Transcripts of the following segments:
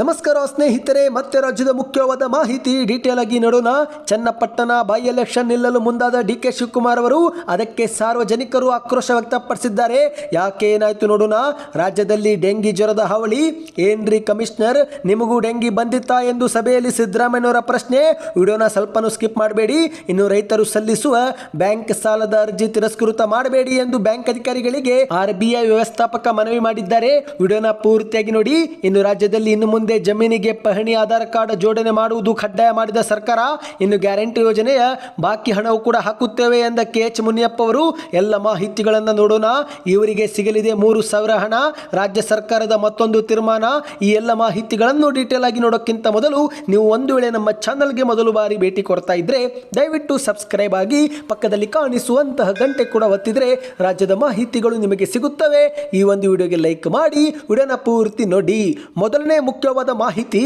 ನಮಸ್ಕಾರ ಸ್ನೇಹಿತರೆ, ಮತ್ತೆ ರಾಜ್ಯದ ಮುಖ್ಯವಾದ ಮಾಹಿತಿ ಡೀಟೇಲ್ ಆಗಿ ನೋಡೋಣ. ಚನ್ನಪಟ್ಟಣ ಬೈ ಎಲೆಕ್ಷನ್ ನಿಲ್ಲಲು ಮುಂದಾದ ಡಿ ಕೆ ಶಿವಕುಮಾರ್ ಅವರು ಅದಕ್ಕೆ ಸಾರ್ವಜನಿಕರು ಆಕ್ರೋಶ ವ್ಯಕ್ತಪಡಿಸಿದ್ದಾರೆ. ಯಾಕೆ ಏನಾಯ್ತು ನೋಡೋಣ. ರಾಜ್ಯದಲ್ಲಿ ಡೆಂಗಿ ಜ್ವರದ ಹಾವಳಿ. ಏನ್ರಿ ಕಮಿಷನರ್, ನಿಮಗೂ ಡೆಂಗಿ ಬಂದಿತ್ತಾ ಎಂದು ಸಭೆಯಲ್ಲಿ ಸಿದ್ದರಾಮಯ್ಯನವರ ಪ್ರಶ್ನೆ. ವಿಡಿಯೋನ ಸ್ವಲ್ಪನೂ ಸ್ಕಿಪ್ ಮಾಡಬೇಡಿ. ಇನ್ನು ರೈತರು ಸಲ್ಲಿಸುವ ಬ್ಯಾಂಕ್ ಸಾಲದ ಅರ್ಜಿ ತಿರಸ್ಕೃತ ಮಾಡಬೇಡಿ ಎಂದು ಬ್ಯಾಂಕ್ ಅಧಿಕಾರಿಗಳಿಗೆ ಆರ್ ಬಿ ವ್ಯವಸ್ಥಾಪಕ ಮನವಿ ಮಾಡಿದ್ದಾರೆ. ವಿಡಿಯೋನ ಪೂರ್ತಿಯಾಗಿ ನೋಡಿ. ಇನ್ನು ರಾಜ್ಯದಲ್ಲಿ ಇನ್ನು ಮುಂದೆ ಜಮೀನಿಗೆ ಪಹಣಿ ಆಧಾರ್ ಕಾರ್ಡ್ ಜೋಡಣೆ ಮಾಡುವುದು ಕಡ್ಡಾಯ ಮಾಡಿದ ಸರ್ಕಾರ ಇನ್ನು ಗ್ಯಾರಂಟಿ ಯೋಜನೆಯ ಬಾಕಿ ಹಣವು ಕೂಡ ಹಾಕುತ್ತೇವೆ ಎಂದ ಕೆ ಎಚ್ ಮುನಿಯಪ್ಪ ಅವರು ಎಲ್ಲ ಮಾಹಿತಿಗಳನ್ನು ನೋಡೋಣ. ಇವರಿಗೆ ಸಿಗಲಿದೆ ಮೂರು ಸಾವಿರ ಹಣ. ರಾಜ್ಯ ಸರ್ಕಾರದ ಮತ್ತೊಂದು ತೀರ್ಮಾನ, ಈ ಎಲ್ಲ ಮಾಹಿತಿಗಳನ್ನು ಡೀಟೇಲ್ ಆಗಿ ನೋಡೋಕ್ಕಿಂತ ಮೊದಲು ನೀವು ಒಂದು ವೇಳೆ ನಮ್ಮ ಚಾನಲ್ಗೆ ಮೊದಲು ಬಾರಿ ಭೇಟಿ ಕೊಡ್ತಾ ಇದ್ರೆ, ದಯವಿಟ್ಟು ಸಬ್ಸ್ಕ್ರೈಬ್ ಆಗಿ ಪಕ್ಕದಲ್ಲಿ ಕಾಣಿಸುವಂತಹ ಗಂಟೆ ಕೂಡ ಒತ್ತಿದ್ರೆ ರಾಜ್ಯದ ಮಾಹಿತಿಗಳು ನಿಮಗೆ ಸಿಗುತ್ತವೆ. ಈ ಒಂದು ವಿಡಿಯೋಗೆ ಲೈಕ್ ಮಾಡಿ, ವಿಡಿಯೋನ ಪೂರ್ತಿ ನೋಡಿ. ಮೊದಲನೇ ಮುಖ್ಯವಾದ ಮಾಹಿತಿ.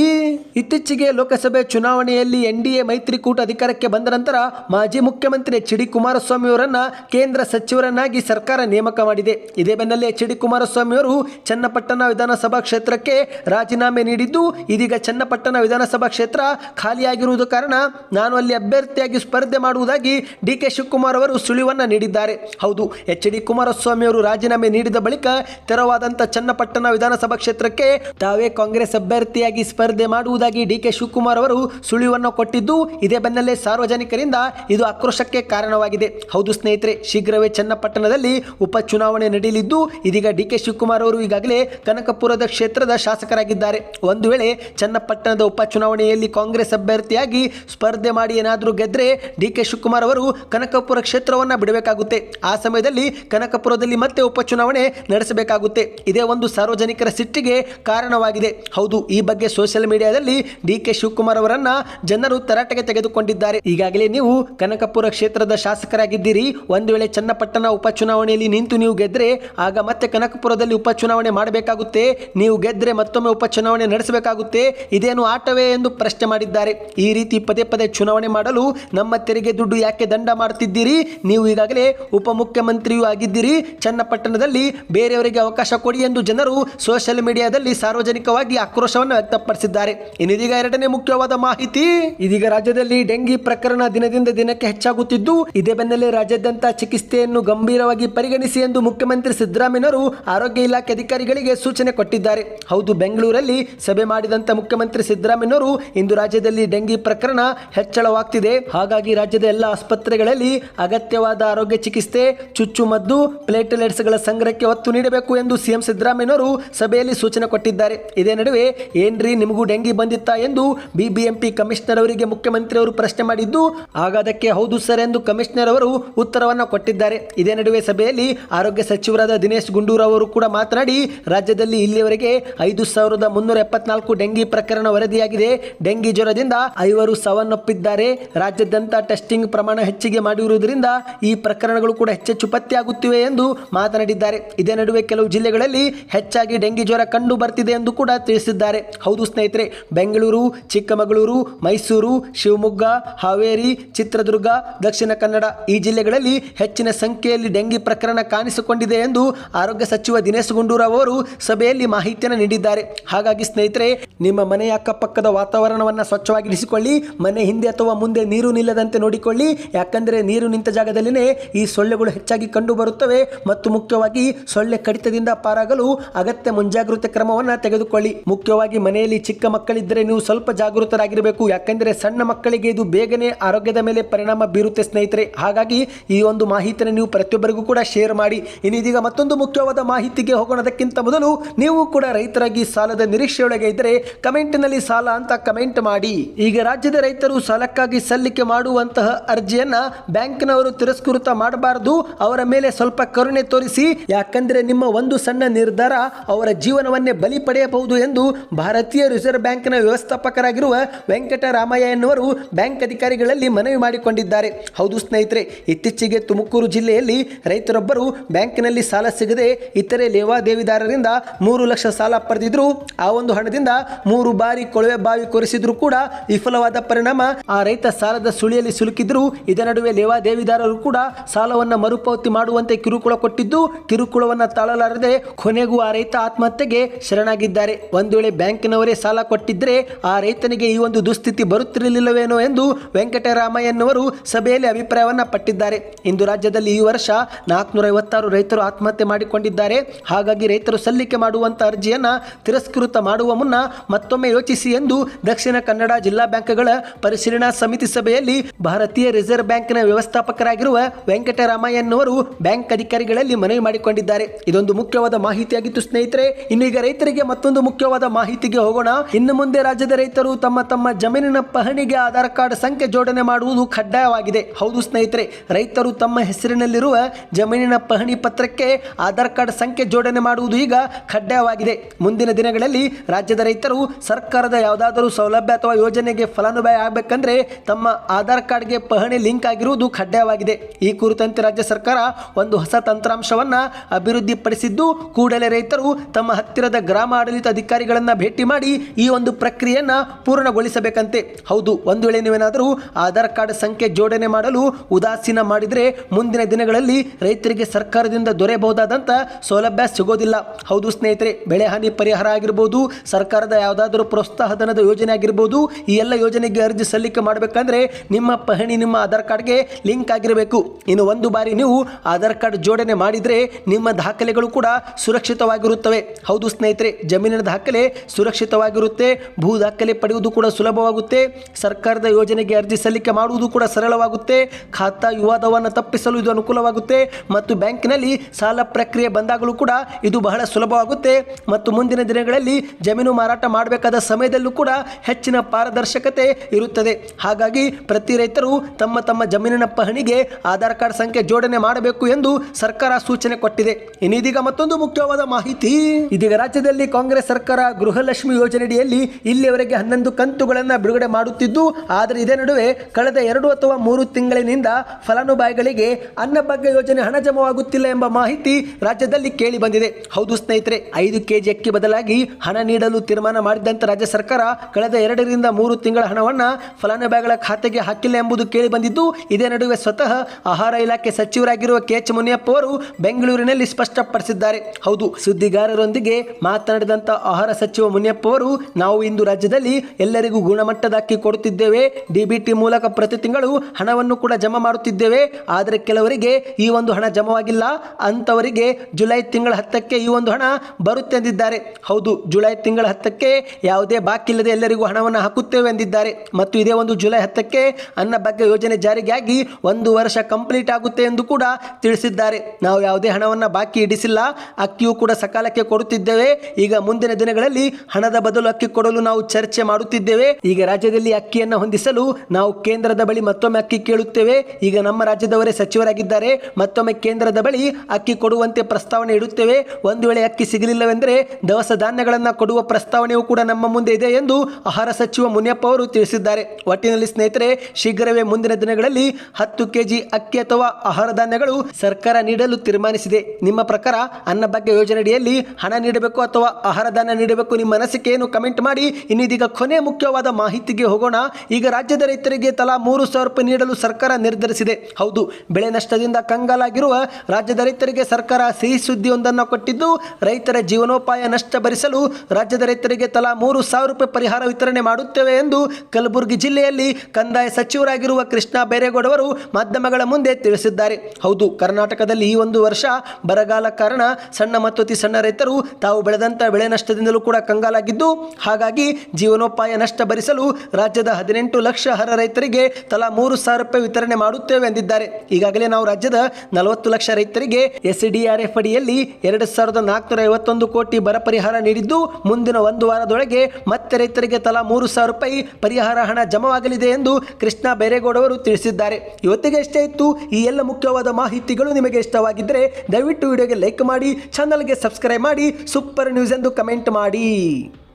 ಇತ್ತೀಚೆಗೆ ಲೋಕಸಭೆ ಚುನಾವಣೆಯಲ್ಲಿ ಎನ್ ಡಿ ಎ ಮೈತ್ರಿಕೂಟ ಅಧಿಕಾರಕ್ಕೆ ಬಂದ ನಂತರ ಮಾಜಿ ಮುಖ್ಯಮಂತ್ರಿ ಎಚ್ ಡಿ ಕುಮಾರಸ್ವಾಮಿ ಅವರನ್ನ ಕೇಂದ್ರ ಸಚಿವರನ್ನಾಗಿ ಸರ್ಕಾರ ನೇಮಕ ಮಾಡಿದೆ. ಇದೇ ಬೆನ್ನಲ್ಲೇ ಎಚ್ ಡಿ ಕುಮಾರಸ್ವಾಮಿ ಅವರು ಚನ್ನಪಟ್ಟಣ ವಿಧಾನಸಭಾ ಕ್ಷೇತ್ರಕ್ಕೆ ರಾಜೀನಾಮೆ ನೀಡಿದ್ದು, ಇದೀಗ ಚನ್ನಪಟ್ಟಣ ವಿಧಾನಸಭಾ ಕ್ಷೇತ್ರ ಖಾಲಿಯಾಗಿರುವುದು ಕಾರಣ ನಾನು ಅಲ್ಲಿ ಅಭ್ಯರ್ಥಿಯಾಗಿ ಸ್ಪರ್ಧೆ ಮಾಡುವುದಾಗಿ ಡಿ ಕೆ ಶಿವಕುಮಾರ್ ಅವರು ಸುಳಿವನ್ನ ನೀಡಿದ್ದಾರೆ. ಹೌದು ಎಚ್ ಡಿ ಕುಮಾರಸ್ವಾಮಿ ಅವರು ರಾಜೀನಾಮೆ ನೀಡಿದ ಬಳಿಕ ತೆರವಾದಂತಹ ಚನ್ನಪಟ್ಟಣ ವಿಧಾನಸಭಾ ಕ್ಷೇತ್ರಕ್ಕೆ ತಾವೇ ಕಾಂಗ್ರೆಸ್ ಅಭ್ಯರ್ಥಿಯಾಗಿ ಸ್ಪರ್ಧೆ ಮಾಡುವುದಾಗಿ ಡಿ ಕೆ ಶಿವಕುಮಾರ್ ಅವರು ಸುಳಿವನ್ನು ಕೊಟ್ಟಿದ್ದು, ಇದೇ ಬೆನ್ನಲ್ಲೇ ಸಾರ್ವಜನಿಕರಿಂದ ಇದು ಆಕ್ರೋಶಕ್ಕೆ ಕಾರಣವಾಗಿದೆ. ಹೌದು ಸ್ನೇಹಿತರೆ, ಶೀಘ್ರವೇ ಚನ್ನಪಟ್ಟಣದಲ್ಲಿ ಉಪಚುನಾವಣೆ ನಡೆಯಲಿದ್ದು, ಇದೀಗ ಡಿ ಕೆ ಶಿವಕುಮಾರ್ ಅವರು ಈಗಾಗಲೇ ಕನಕಪುರದ ಕ್ಷೇತ್ರದ ಶಾಸಕರಾಗಿದ್ದಾರೆ. ಒಂದು ವೇಳೆ ಚನ್ನಪಟ್ಟಣದ ಉಪಚುನಾವಣೆಯಲ್ಲಿ ಕಾಂಗ್ರೆಸ್ ಅಭ್ಯರ್ಥಿಯಾಗಿ ಸ್ಪರ್ಧೆ ಮಾಡಿ ಏನಾದರೂ ಗೆದ್ರೆ ಡಿ ಕೆ ಶಿವಕುಮಾರ್ ಅವರು ಕನಕಪುರ ಕ್ಷೇತ್ರವನ್ನು ಬಿಡಬೇಕಾಗುತ್ತೆ. ಆ ಸಮಯದಲ್ಲಿ ಕನಕಪುರದಲ್ಲಿ ಮತ್ತೆ ಉಪಚುನಾವಣೆ ನಡೆಸಬೇಕಾಗುತ್ತೆ. ಇದೇ ಒಂದು ಸಾರ್ವಜನಿಕರ ಸಿಟ್ಟಿಗೆ ಕಾರಣವಾಗಿದೆ. ಹೌದು ಈ ಬಗ್ಗೆ ಸೋಷಿಯಲ್ ಮೀಡಿಯಾದಲ್ಲಿ ಡಿ ಕೆ ಶಿವಕುಮಾರ್ ಅವರನ್ನ ಜನರು ತರಾಟೆಗೆ ತೆಗೆದುಕೊಂಡಿದ್ದಾರೆ. ಈಗಾಗಲೇ ನೀವು ಕನಕಪುರ ಕ್ಷೇತ್ರದ ಶಾಸಕರಾಗಿದ್ದೀರಿ. ಒಂದು ವೇಳೆ ಚನ್ನಪಟ್ಟಣ ಉಪಚುನಾವಣೆಯಲ್ಲಿ ನಿಂತು ನೀವು ಗೆದ್ರೆ ಆಗ ಮತ್ತೆ ಕನಕಪುರದಲ್ಲಿ ಉಪಚುನಾವಣೆ ಮಾಡಬೇಕಾಗುತ್ತೆ. ನೀವು ಗೆದ್ರೆ ಮತ್ತೊಮ್ಮೆ ಉಪಚುನಾವಣೆ ನಡೆಸಬೇಕಾಗುತ್ತೆ. ಇದೇನು ಆಟವೇ ಎಂದು ಪ್ರಶ್ನೆ ಮಾಡಿದ್ದಾರೆ. ಈ ರೀತಿ ಪದೇ ಪದೇ ಚುನಾವಣೆ ಮಾಡಲು ನಮ್ಮ ತೆರಿಗೆ ದುಡ್ಡು ಯಾಕೆ ದಂಡ ಮಾಡ್ತಿದ್ದೀರಿ? ನೀವು ಈಗಾಗಲೇ ಉಪಮುಖ್ಯಮಂತ್ರಿಯೂ ಆಗಿದ್ದೀರಿ. ಚನ್ನಪಟ್ಟಣದಲ್ಲಿ ಬೇರೆಯವರಿಗೆ ಅವಕಾಶ ಕೊಡಿ ಎಂದು ಜನರು ಸೋಷಿಯಲ್ ಮೀಡಿಯಾದಲ್ಲಿ ಸಾರ್ವಜನಿಕವಾಗಿ ಆಕ್ರೋಶವನ್ನು ವ್ಯಕ್ತಪಡಿಸಿದ್ದಾರೆ. ಇನ್ನಿದೀಗ ಎರಡನೇ ಮುಖ್ಯವಾದ ಮಾಹಿತಿ, ಇದೀಗ ರಾಜ್ಯದಲ್ಲಿ ಡೆಂಗಿ ಪ್ರಕರಣ ದಿನದಿಂದ ದಿನಕ್ಕೆ ಹೆಚ್ಚಾಗುತ್ತಿದ್ದು, ಇದೇ ಬೆನ್ನಲ್ಲೇ ರಾಜ್ಯಾದ್ಯಂತ ಚಿಕಿತ್ಸೆಯನ್ನು ಗಂಭೀರವಾಗಿ ಪರಿಗಣಿಸಿ ಎಂದು ಮುಖ್ಯಮಂತ್ರಿ ಸಿದ್ದರಾಮಯ್ಯನವರು ಆರೋಗ್ಯ ಇಲಾಖೆ ಅಧಿಕಾರಿಗಳಿಗೆ ಸೂಚನೆ ಕೊಟ್ಟಿದ್ದಾರೆ. ಹೌದು, ಬೆಂಗಳೂರಲ್ಲಿ ಸಭೆ ಮಾಡಿದಂತ ಮುಖ್ಯಮಂತ್ರಿ ಸಿದ್ದರಾಮಯ್ಯನವರು ಇಂದು ರಾಜ್ಯದಲ್ಲಿ ಡೆಂಗಿ ಪ್ರಕರಣ ಹೆಚ್ಚಳವಾಗ್ತಿದೆ. ಹಾಗಾಗಿ ರಾಜ್ಯದ ಎಲ್ಲ ಆಸ್ಪತ್ರೆಗಳಲ್ಲಿ ಅಗತ್ಯವಾದ ಆರೋಗ್ಯ ಚಿಕಿತ್ಸೆ ಚುಚ್ಚುಮದ್ದು ಪ್ಲೇಟ್ಲೆಟ್ಸ್ಗಳ ಸಂಗ್ರಹಕ್ಕೆ ಒತ್ತು ನೀಡಬೇಕು ಎಂದು ಸಿಎಂ ಸಿದ್ದರಾಮಯ್ಯನವರು ಸಭೆಯಲ್ಲಿ ಸೂಚನೆ ಕೊಟ್ಟಿದ್ದಾರೆ. ಇದೇ ನಡುವೆ ಏನ್ರಿ ನಿಮಗೂ ಡೆಂಗಿ ಬಂದಿತ್ತಾ ಎಂದು ಬಿಬಿಎಂಪಿ ಕಮಿಷನರ್ ಅವರಿಗೆ ಮುಖ್ಯಮಂತ್ರಿ ಅವರು ಪ್ರಶ್ನೆ ಮಾಡಿದ್ದು? ಆಗ ಅದಕ್ಕೆ ಹೌದು ಸರ್ ಎಂದು ಕಮಿಷನರ್ ಅವರು ಉತ್ತರವನ್ನು ಕೊಟ್ಟಿದ್ದಾರೆ. ಇದೇ ನಡುವೆ ಸಭೆಯಲ್ಲಿ ಆರೋಗ್ಯ ಸಚಿವರಾದ ದಿನೇಶ್ ಗುಂಡೂರಾವ್ ಅವರು ಕೂಡ ಮಾತನಾಡಿ, ರಾಜ್ಯದಲ್ಲಿ ಇಲ್ಲಿಯವರೆಗೆ ಐದು ಸಾವಿರದ ಮುನ್ನೂರ ಎಪ್ಪತ್ನಾಲ್ಕು ಡೆಂಗಿ ಪ್ರಕರಣ ವರದಿಯಾಗಿದೆ. ಡೆಂಗಿ ಜ್ವರದಿಂದ ಐವರು ಸಾವನ್ನಪ್ಪಿದ್ದಾರೆ. ರಾಜ್ಯದಂತ ಟೆಸ್ಟಿಂಗ್ ಪ್ರಮಾಣ ಹೆಚ್ಚಿಗೆ ಮಾಡಿರುವುದರಿಂದ ಈ ಪ್ರಕರಣಗಳು ಕೂಡ ಹೆಚ್ಚೆಚ್ಚು ಪತ್ತೆಯಾಗುತ್ತಿವೆ ಎಂದು ಮಾತನಾಡಿದ್ದಾರೆ. ಇದೇ ನಡುವೆ ಕೆಲವು ಜಿಲ್ಲೆಗಳಲ್ಲಿ ಹೆಚ್ಚಾಗಿ ಡೆಂಗಿ ಜ್ವರ ಕಂಡು ಬರ್ತಿದೆ ಎಂದು ಕೂಡ ತಿಳಿಸಿದ್ದಾರೆ. ಹೌದು ಸ್ನೇಹಿತರೆ, ಬೆಂಗಳೂರು, ಚಿಕ್ಕಮಗಳೂರು, ಮೈಸೂರು, ಶಿವಮೊಗ್ಗ, ಹಾವೇರಿ, ಚಿತ್ರದುರ್ಗ, ದಕ್ಷಿಣ ಕನ್ನಡ ಈ ಜಿಲ್ಲೆಗಳಲ್ಲಿ ಹೆಚ್ಚಿನ ಸಂಖ್ಯೆಯಲ್ಲಿ ಡೆಂಗಿ ಪ್ರಕರಣ ಕಾಣಿಸಿಕೊಂಡಿದೆ ಎಂದು ಆರೋಗ್ಯ ಸಚಿವ ದಿನೇಶ್ ಗುಂಡೂರಾವ್ ಅವರು ಸಭೆಯಲ್ಲಿ ಮಾಹಿತಿಯನ್ನು ನೀಡಿದ್ದಾರೆ. ಹಾಗಾಗಿ ಸ್ನೇಹಿತರೆ, ನಿಮ್ಮ ಮನೆಯ ಅಕ್ಕಪಕ್ಕದ ವಾತಾವರಣವನ್ನು ಸ್ವಚ್ಛವಾಗಿರಿಸಿಕೊಳ್ಳಿ, ಮನೆ ಹಿಂದೆ ಅಥವಾ ಮುಂದೆ ನೀರು ನಿಲ್ಲದಂತೆ ನೋಡಿಕೊಳ್ಳಿ. ಯಾಕಂದರೆ ನೀರು ನಿಂತ ಜಾಗದಲ್ಲಿನೇ ಈ ಸೊಳ್ಳೆಗಳು ಹೆಚ್ಚಾಗಿ ಕಂಡು ಬರುತ್ತವೆ ಮತ್ತು ಮುಖ್ಯವಾಗಿ ಸೊಳ್ಳೆ ಕಡಿತದಿಂದ ಪಾರಾಗಲು ಅಗತ್ಯ ಮುಂಜಾಗ್ರತೆ ಕ್ರಮವನ್ನು ತೆಗೆದುಕೊಳ್ಳಿ. ಮುಖ್ಯವಾಗಿ ಮನೆಯಲ್ಲಿ ಚಿಕ್ಕ ಮಕ್ಕಳಿದ್ದರೆ ನೀವು ಸ್ವಲ್ಪ ಜಾಗೃತರಾಗಿರಬೇಕು. ಯಾಕೆಂದರೆ ಸಣ್ಣ ಮಕ್ಕಳಿಗೆ ಇದು ಬೇಗನೆ ಆರೋಗ್ಯದ ಮೇಲೆ ಪರಿಣಾಮ ಬೀರುತ್ತೆ ಸ್ನೇಹಿತರೆ. ಹಾಗಾಗಿ ಈ ಒಂದು ಮಾಹಿತಿಯನ್ನು ನೀವು ಪ್ರತಿಯೊಬ್ಬರಿಗೂ ಕೂಡ ಶೇರ್ ಮಾಡಿ. ಇನ್ನು ಇದೀಗ ಮತ್ತೊಂದು ಮುಖ್ಯವಾದ ಮಾಹಿತಿಗೆ ಹೋಗೋಣದಕ್ಕಿಂತ ಮೊದಲು ನೀವು ಕೂಡ ರೈತರಾಗಿ ಸಾಲದ ನಿರೀಕ್ಷೆಯೊಳಗೆ ಇದ್ದರೆ ಕಮೆಂಟ್ನಲ್ಲಿ ಸಾಲ ಅಂತ ಕಮೆಂಟ್ ಮಾಡಿ. ಈಗ ರಾಜ್ಯದ ರೈತರು ಸಾಲಕ್ಕಾಗಿ ಸಲ್ಲಿಕೆ ಮಾಡುವಂತಹ ಅರ್ಜಿಯನ್ನ ಬ್ಯಾಂಕ್ನವರು ತಿರಸ್ಕೃತ ಮಾಡಬಾರದು. ಅವರ ಮೇಲೆ ಸ್ವಲ್ಪ ಕರುಣೆ ತೋರಿಸಿ. ಯಾಕಂದ್ರೆ ನಿಮ್ಮ ಒಂದು ಸಣ್ಣ ನಿರ್ಧಾರ ಅವರ ಜೀವನವನ್ನೇ ಬಲಿ ಪಡೆಯಬಹುದು ಎಂದು ಭಾರತೀಯ ರಿಸರ್ವ್ ಬ್ಯಾಂಕ್ನ ವ್ಯವಸ್ಥಾಪಕರಾಗಿರುವ ವೆಂಕಟರಾಮಯ್ಯ ಎನ್ನುವರು ಬ್ಯಾಂಕ್ ಅಧಿಕಾರಿಗಳಲ್ಲಿ ಮನವಿ ಮಾಡಿಕೊಂಡಿದ್ದಾರೆ. ಹೌದು ಸ್ನೇಹಿತರೆ, ಇತ್ತೀಚೆಗೆ ತುಮಕೂರು ಜಿಲ್ಲೆಯಲ್ಲಿ ರೈತರೊಬ್ಬರು ಬ್ಯಾಂಕಿನಲ್ಲಿ ಸಾಲ ಸಿಗದೆ ಇತರೆ ಲೇವಾದೇವಿದಾರರಿಂದ ಮೂರು ಲಕ್ಷ ಸಾಲ ಪಡೆದಿದ್ರು ಆ ಒಂದು ಹಣದಿಂದ ಮೂರು ಬಾರಿ ಕೊಳವೆ ಬಾವಿ ಕೊರೆಸಿದ್ರು ಕೂಡ ವಿಫಲವಾದ ಪರಿಣಾಮ. ಆ ರೈತ ಸಾಲದ ಸುಳಿಯಲ್ಲಿ ಸಿಲುಕಿದ್ರು ಇದರ ನಡುವೆ ಲೇವಾದೇವಿದಾರರು ಕೂಡ ಸಾಲವನ್ನ ಮರುಪಾವತಿ ಮಾಡುವಂತೆ ಕಿರುಕುಳ ಕೊಟ್ಟಿದ್ದು, ಕಿರುಕುಳವನ್ನ ತಾಳಲಾರದೆ ಕೊನೆಗೂ ಆ ರೈತ ಆತ್ಮಹತ್ಯೆಗೆ ಶರಣಾಗಿದ್ದಾರೆ. ಒಂದು ವೇಳೆ ಬ್ಯಾಂಕಿನವರೇ ಸಾಲ ಕೊಟ್ಟಿದ್ರೆ ಆ ರೈತನಿಗೆ ಈ ಒಂದು ದುಸ್ಥಿತಿ ಬರುತ್ತಿರಲಿಲ್ಲವೇನೋ ಎಂದು ವೆಂಕಟರಾಮಯ್ಯನವರು ಸಭೆಯಲ್ಲಿ ಅಭಿಪ್ರಾಯವನ್ನು ಪಟ್ಟಿದ್ದಾರೆ. ಇಂದು ರಾಜ್ಯದಲ್ಲಿ ಈ ವರ್ಷ ನಾಲ್ಕುನೂರ ಐವತ್ತಾರು ರೈತರು ಆತ್ಮಹತ್ಯೆ ಮಾಡಿಕೊಂಡಿದ್ದಾರೆ. ಹಾಗಾಗಿ ರೈತರು ಸಲ್ಲಿಕೆ ಮಾಡುವಂಥ ಅರ್ಜಿಯನ್ನ ತಿರಸ್ಕೃತ ಮಾಡುವ ಮುನ್ನ ಮತ್ತೊಮ್ಮೆ ಯೋಚಿಸಿ ಎಂದು ದಕ್ಷಿಣ ಕನ್ನಡ ಜಿಲ್ಲಾ ಬ್ಯಾಂಕ್ಗಳ ಪರಿಶೀಲನಾ ಸಮಿತಿ ಸಭೆಯಲ್ಲಿ ಭಾರತೀಯ ರಿಸರ್ವ್ ಬ್ಯಾಂಕ್ನ ವ್ಯವಸ್ಥಾಪಕರಾಗಿರುವ ವೆಂಕಟರಾಮಯ್ಯನವರು ಬ್ಯಾಂಕ್ ಅಧಿಕಾರಿಗಳಲ್ಲಿ ಮನವಿ ಮಾಡಿಕೊಂಡಿದ್ದಾರೆ. ಇದೊಂದು ಮುಖ್ಯವಾದ ಮಾಹಿತಿಯಾಗಿತ್ತು ಸ್ನೇಹಿತರೆ. ಇನ್ನೀಗ ರೈತರಿಗೆ ಮತ್ತೊಂದು ಮುಖ್ಯವಾದ ಮಾಹಿತಿಗೆ ಹೋಗೋಣ. ಇನ್ನು ಮುಂದೆ ರಾಜ್ಯದ ರೈತರು ತಮ್ಮ ತಮ್ಮ ಜಮೀನಿನ ಪಹಣಿಗೆ ಆಧಾರ್ ಕಾರ್ಡ್ ಸಂಖ್ಯೆ ಜೋಡಣೆ ಮಾಡುವುದು ಕಡ್ಡಾಯವಾಗಿದೆ. ಹೌದು ಸ್ನೇಹಿತರೆ, ರೈತರು ತಮ್ಮ ಹೆಸರಿನಲ್ಲಿರುವ ಜಮೀನಿನ ಪಹಣಿ ಪತ್ರಕ್ಕೆ ಆಧಾರ್ ಕಾರ್ಡ್ ಸಂಖ್ಯೆ ಜೋಡಣೆ ಮಾಡುವುದು ಈಗ ಕಡ್ಡಾಯವಾಗಿದೆ. ಮುಂದಿನ ದಿನಗಳಲ್ಲಿ ರಾಜ್ಯದ ರೈತರು ಸರ್ಕಾರದ ಯಾವುದಾದರೂ ಸೌಲಭ್ಯ ಅಥವಾ ಯೋಜನೆಗೆ ಫಲಾನುಭವಿ ಆಗಬೇಕಂದ್ರೆ ತಮ್ಮ ಆಧಾರ್ ಕಾರ್ಡ್ಗೆ ಪಹಣಿ ಲಿಂಕ್ ಆಗಿರುವುದು ಕಡ್ಡಾಯವಾಗಿದೆ. ಈ ಕುರಿತಂತೆ ರಾಜ್ಯ ಸರ್ಕಾರ ಒಂದು ಹೊಸ ತಂತ್ರಾಂಶವನ್ನ ಅಭಿವೃದ್ಧಿಪಡಿಸಿದ್ದು, ಕೂಡಲೇ ರೈತರು ತಮ್ಮ ಹತ್ತಿರದ ಗ್ರಾಮ ಆಡಳಿತ ಅಧಿಕಾರಿಗಳನ್ನ ಭೇಟಿ ಮಾಡಿ ಈ ಒಂದು ಪ್ರಕ್ರಿಯೆಯನ್ನು ಪೂರ್ಣಗೊಳಿಸಬೇಕಂತೆ. ಹೌದು, ಒಂದು ವೇಳೆ ನೀವೇನಾದರೂ ಆಧಾರ್ ಕಾರ್ಡ್ ಸಂಖ್ಯೆ ಜೋಡಣೆ ಮಾಡಲು ಉದಾಸೀನ ಮಾಡಿದರೆ ಮುಂದಿನ ದಿನಗಳಲ್ಲಿ ರೈತರಿಗೆ ಸರ್ಕಾರದಿಂದ ದೊರೆಯಬಹುದಾದಂಥ ಸೌಲಭ್ಯ ಸಿಗೋದಿಲ್ಲ. ಹೌದು ಸ್ನೇಹಿತರೆ, ಬೆಳೆ ಹಾನಿ ಪರಿಹಾರ ಆಗಿರ್ಬೋದು, ಸರ್ಕಾರದ ಯಾವುದಾದರೂ ಪ್ರೋತ್ಸಾಹ ಧನದ ಯೋಜನೆ ಆಗಿರ್ಬೋದು, ಈ ಎಲ್ಲ ಯೋಜನೆಗೆ ಅರ್ಜಿ ಸಲ್ಲಿಕೆ ಮಾಡಬೇಕಂದ್ರೆ ನಿಮ್ಮ ಪಹಣಿ, ನಿಮ್ಮ ಆಧಾರ್ ಕಾರ್ಡ್ಗೆ ಲಿಂಕ್ ಆಗಿರಬೇಕು. ಇನ್ನು ಒಂದು ಬಾರಿ ನೀವು ಆಧಾರ್ ಕಾರ್ಡ್ ಜೋಡಣೆ ಮಾಡಿದರೆ ನಿಮ್ಮ ದಾಖಲೆಗಳು ಕೂಡ ಸುರಕ್ಷಿತವಾಗಿರುತ್ತವೆ. ಹೌದು ಸ್ನೇಹಿತರೆ, ಜಮೀನಿನ ದಾಖಲೆ ಸುರಕ್ಷಿತವಾಗಿರುತ್ತೆ. ಭೂ ದಾಖಲೆ ಪಡೆಯುವುದು ಕೂಡ ಸುಲಭವಾಗುತ್ತೆ. ಸರ್ಕಾರದ ಯೋಜನೆಗೆ ಅರ್ಜಿ ಸಲ್ಲಿಕೆ ಮಾಡುವುದು ಕೂಡ ಸರಳವಾಗುತ್ತೆ. ಖಾತಾ ವಿವಾದವನ್ನು ತಪ್ಪಿಸಲು ಇದು ಅನುಕೂಲವಾಗುತ್ತೆ. ಮತ್ತು ಬ್ಯಾಂಕಿನಲ್ಲಿ ಸಾಲ ಪ್ರಕ್ರಿಯೆ ಬಂದಾಗಲೂ ಕೂಡ ಇದು ಬಹಳ ಸುಲಭವಾಗುತ್ತೆ. ಮತ್ತು ಮುಂದಿನ ದಿನಗಳಲ್ಲಿ ಜಮೀನು ಮಾರಾಟ ಮಾಡಬೇಕಾದ ಸಮಯದಲ್ಲೂ ಕೂಡ ಹೆಚ್ಚಿನ ಪಾರದರ್ಶಕತೆ ಇರುತ್ತದೆ. ಹಾಗಾಗಿ ಪ್ರತಿ ರೈತರು ತಮ್ಮ ತಮ್ಮ ಜಮೀನಿನ ಪಹಣಿಗೆ ಆಧಾರ್ ಕಾರ್ಡ್ ಸಂಖ್ಯೆ ಜೋಡಣೆ ಮಾಡಬೇಕು ಎಂದು ಸರ್ಕಾರ ಸೂಚನೆ ಕೊಟ್ಟಿದೆ. ಇನ್ನಿದೀಗ ಮತ್ತೊಂದು ಮುಖ್ಯವಾದ ಮಾಹಿತಿ. ಇದೀಗ ರಾಜ್ಯದಲ್ಲಿ ಕಾಂಗ್ರೆಸ್ ಸರ್ಕಾರ ಗೃಹಲಕ್ಷ್ಮಿ ಯೋಜನೆಯಡಿಯಲ್ಲಿ ಇಲ್ಲಿಯವರೆಗೆ ಹನ್ನೊಂದು ಕಂತುಗಳನ್ನು ಬಿಡುಗಡೆ ಮಾಡುತ್ತಿದ್ದು, ಆದರೆ ಇದೇ ನಡುವೆ ಕಳೆದ ಎರಡು ಅಥವಾ ಮೂರು ತಿಂಗಳಿನಿಂದ ಫಲಾನುಭವಿಗಳಿಗೆ ಅನ್ನಭಾಗ್ಯ ಯೋಜನೆ ಹಣ ಜಮವಾಗುತ್ತಿಲ್ಲ ಎಂಬ ಮಾಹಿತಿ ರಾಜ್ಯದಲ್ಲಿ ಕೇಳಿ ಬಂದಿದೆ. ಹೌದು ಸ್ನೇಹಿತರೆ, ಐದು ಕೆಜಿ ಅಕ್ಕಿ ಬದಲಾಗಿ ಹಣ ನೀಡಲು ತೀರ್ಮಾನ ಮಾಡಿದಂತ ರಾಜ್ಯ ಸರ್ಕಾರ ಕಳೆದ ಎರಡರಿಂದ ಮೂರು ತಿಂಗಳ ಹಣವನ್ನು ಫಲಾನುಭವಿಗಳ ಖಾತೆಗೆ ಹಾಕಿಲ್ಲ ಎಂಬುದು ಕೇಳಿ ಬಂದಿದ್ದು, ಇದೇ ನಡುವೆ ಸ್ವತಃ ಆಹಾರ ಇಲಾಖೆ ಸಚಿವರಾಗಿರುವ ಕೆ ಎಚ್ ಮುನಿಯಪ್ಪ ಅವರು ಬೆಂಗಳೂರಿನಲ್ಲಿ ಸ್ಪಷ್ಟಪಡಿಸಿದ್ದಾರೆ. ಹೌದು, ಸುದ್ದಿಗಾರರೊಂದಿಗೆ ಮಾತನಾಡಿದಂತ ಆಹಾರ ಸಚಿವ ಮುನಿಯಪ್ಪ ಅವರು ನಾವು ಇಂದು ರಾಜ್ಯದಲ್ಲಿ ಎಲ್ಲರಿಗೂ ಗುಣಮಟ್ಟದ ಅಕ್ಕಿ ಕೊಡುತ್ತಿದ್ದೇವೆ ಡಿಬಿಟಿ ಮೂಲಕ ಪ್ರತಿ ತಿಂಗಳು ಹಣವನ್ನು ಕೂಡ ಜಮಾ ಮಾಡುತ್ತಿದ್ದೇವೆ. ಆದರೆ ಕೆಲವರಿಗೆ ಈ ಒಂದು ಹಣ ಜಮವಾಗಿಲ್ಲ. ಅಂತವರಿಗೆ ಜುಲೈ ತಿಂಗಳ ಹತ್ತಕ್ಕೆ ಈ ಒಂದು ಹಣ ಬರುತ್ತೆ ಎಂದಿದ್ದಾರೆ. ಹೌದು, ಜುಲೈ ತಿಂಗಳ ಹತ್ತಕ್ಕೆ ಯಾವುದೇ ಬಾಕಿ ಇಲ್ಲದೆ ಎಲ್ಲರಿಗೂ ಹಣವನ್ನು ಹಾಕುತ್ತೇವೆ ಎಂದಿದ್ದಾರೆ. ಮತ್ತು ಇದೇ ಒಂದು ಜುಲೈ ಹತ್ತಕ್ಕೆ ಅನ್ನಭಾಗ್ಯ ಯೋಜನೆ ಜಾರಿಗೆ ಆಗಿ ಒಂದು ವರ್ಷ ಕಂಪ್ಲೀಟ್ ಆಗುತ್ತೆ ಎಂದು ಕೂಡ ತಿಳಿಸಿದ್ದಾರೆ. ನಾವು ಯಾವುದೇ ಹಣವನ್ನು ಬಾಕಿ ಇಡಿಸಿಲ್ಲ. ಅಕ್ಕಿಯೂ ಕೂಡ ಸಕಾಲಕ್ಕೆ ಕೊಡುತ್ತಿದ್ದೇವೆ. ಈಗ ಮುಂದಿನ ದಿನಗಳಲ್ಲಿ ಹಣದ ಬದಲು ಅಕ್ಕಿ ಕೊಡಲು ನಾವು ಚರ್ಚೆ ಮಾಡುತ್ತಿದ್ದೇವೆ. ಈಗ ರಾಜ್ಯದಲ್ಲಿ ಅಕ್ಕಿಯನ್ನು ಹೊಂದಿಸಲು ನಾವು ಕೇಂದ್ರದ ಬಳಿ ಮತ್ತೊಮ್ಮೆ ಅಕ್ಕಿ ಕೇಳುತ್ತೇವೆ. ಈಗ ನಮ್ಮ ರಾಜ್ಯದವರೇ ಸಚಿವರಾಗಿದ್ದಾರೆ. ಮತ್ತೊಮ್ಮೆ ಕೇಂದ್ರದ ಬಳಿ ಅಕ್ಕಿ ಕೊಡುವಂತೆ ಪ್ರಸ್ತಾವನೆ ಇಡುತ್ತೇವೆ. ಒಂದು ವೇಳೆ ಅಕ್ಕಿ ಸಿಗಲಿಲ್ಲವೆಂದರೆ ದವಸ ಧಾನ್ಯಗಳನ್ನು ಕೊಡುವ ಪ್ರಸ್ತಾವನೆಯೂ ಕೂಡ ನಮ್ಮ ಮುಂದೆ ಇದೆ ಎಂದು ಆಹಾರ ಸಚಿವ ಮುನಿಯಪ್ಪ ಅವರು ತಿಳಿಸಿದ್ದಾರೆ. ಒಟ್ಟಿನಲ್ಲಿ ಸ್ನೇಹಿತರೆ, ಶೀಘ್ರವೇ ಮುಂದಿನ ದಿನಗಳಲ್ಲಿ ಹತ್ತು ಕೆಜಿ ಅಕ್ಕಿ ಅಥವಾ ಆಹಾರ ಧಾನ್ಯಗಳು ಸರ್ಕಾರ ನೀಡಲು ತೀರ್ಮಾನಿಸಿದೆ. ನಿಮ್ಮ ಪ್ರಕಾರ ಅನ್ನಭಾಗ್ಯ ಯೋಜನೆಯಡಿಯಲ್ಲಿ ಹಣ ನೀಡಬೇಕು ಅಥವಾ ಆಹಾರ ಧಾನ್ಯ ನೀಡಬೇಕು ನಿಮ್ಮ ಅನಿಸಿಕೆಯನ್ನು ಕಮೆಂಟ್ ಮಾಡಿ, ಇನ್ನಿದೀಗ ಕೊನೆ ಮುಖ್ಯವಾದ ಮಾಹಿತಿಗೆ ಹೋಗೋಣ. ಈಗ ರಾಜ್ಯದ ರೈತರಿಗೆ ತಲಾ ಮೂರು ಸಾವಿರ ರೂಪಾಯಿ ನೀಡಲು ಸರ್ಕಾರ ನಿರ್ಧರಿಸಿದೆ. ಹೌದು, ಬೆಳೆ ನಷ್ಟದಿಂದ ಕಂಗಾಲಾಗಿರುವ ರಾಜ್ಯದ ರೈತರಿಗೆ ಸರ್ಕಾರ ಸಿಹಿ ಸುದ್ದಿಯೊಂದನ್ನು ಕೊಟ್ಟಿದ್ದು, ರೈತರ ಜೀವನೋಪಾಯ ನಷ್ಟ ಭರಿಸಲು ರಾಜ್ಯದ ರೈತರಿಗೆ ತಲಾ ಮೂರು ಸಾವಿರ ರೂಪಾಯಿ ಪರಿಹಾರ ವಿತರಣೆ ಮಾಡುತ್ತೇವೆ ಎಂದು ಕಲಬುರಗಿ ಜಿಲ್ಲೆಯಲ್ಲಿ ಕಂದಾಯ ಸಚಿವರಾಗಿರುವ ಕೃಷ್ಣ ಬೈರೇಗೌಡ ಅವರು ಮಾಧ್ಯಮಗಳ ಮುಂದೆ ತಿಳಿಸಿದ್ದಾರೆ. ಹೌದು, ಕರ್ನಾಟಕದಲ್ಲಿ ಈ ಒಂದು ವರ್ಷ ಬರಗಾಲ ಕಾರಣ ಸಣ್ಣ ಮತ್ತು ಅತಿ ಸಣ್ಣ ರೈತರು ತಾವು ಬೆಳೆದಂತ ಬೆಳೆ ನಷ್ಟದಿಂದಲೂ ಕೂಡ ಕಂಗಾಲಾಗಿದ್ದು, ಹಾಗಾಗಿ ಜೀವನೋಪಾಯ ನಷ್ಟ ಭರಿಸಲು ರಾಜ್ಯದ ಹದಿನೆಂಟು ಲಕ್ಷ ಅರ್ಹ ರೈತರಿಗೆ ತಲಾ ಮೂರು ಸಾವಿರ ರೂಪಾಯಿ ವಿತರಣೆ ಮಾಡುತ್ತೇವೆ ಎಂದಿದ್ದಾರೆ. ಈಗಾಗಲೇ ನಾವು ರಾಜ್ಯದ ನಲವತ್ತು ಲಕ್ಷ ರೈತರಿಗೆ ಎಸ್ಡಿಆರ್ಎಫ್ ಅಡಿಯಲ್ಲಿ ಎರಡು ಸಾವಿರದ ನಾಲ್ಕುನೂರ ಐವತ್ತೊಂದು ಕೋಟಿ ಬರ ಪರಿಹಾರ ನೀಡಿದ್ದು, ಮುಂದಿನ ಒಂದು ವಾರದೊಳಗೆ ಮತ್ತೆ ರೈತರಿಗೆ ತಲಾ ಮೂರು ಸಾವಿರ ರೂಪಾಯಿ ಪರಿಹಾರ ಹಣ ಜಮವಾಗಲಿದೆ ಎಂದು ಕೃಷ್ಣ ಬೈರೇಗೌಡ ಅವರು ತಿಳಿಸಿದ್ದಾರೆ. ಇವತ್ತಿಗೆ ಇಷ್ಟೇ ಇತ್ತು. ಈ ಎಲ್ಲ ಮುಖ್ಯವಾದ ಮಾಹಿತಿಗಳು ನಿಮಗೆ ಇಷ್ಟವಾಗಿದ್ದರೆ ದಯವಿಟ್ಟು ವಿಡಿಯೋಗೆ ಲೈಕ್ ಮಾಡಿ, ಚಾನಲ್ಗೆ ಸಬ್ಸ್ಕ್ರೈಬ್ ಮಾಡಿ, ಸೂಪರ್ ನ್ಯೂಸ್ ಎಂದು ಕಮೆಂಟ್ ಮಾಡಿ. Bye.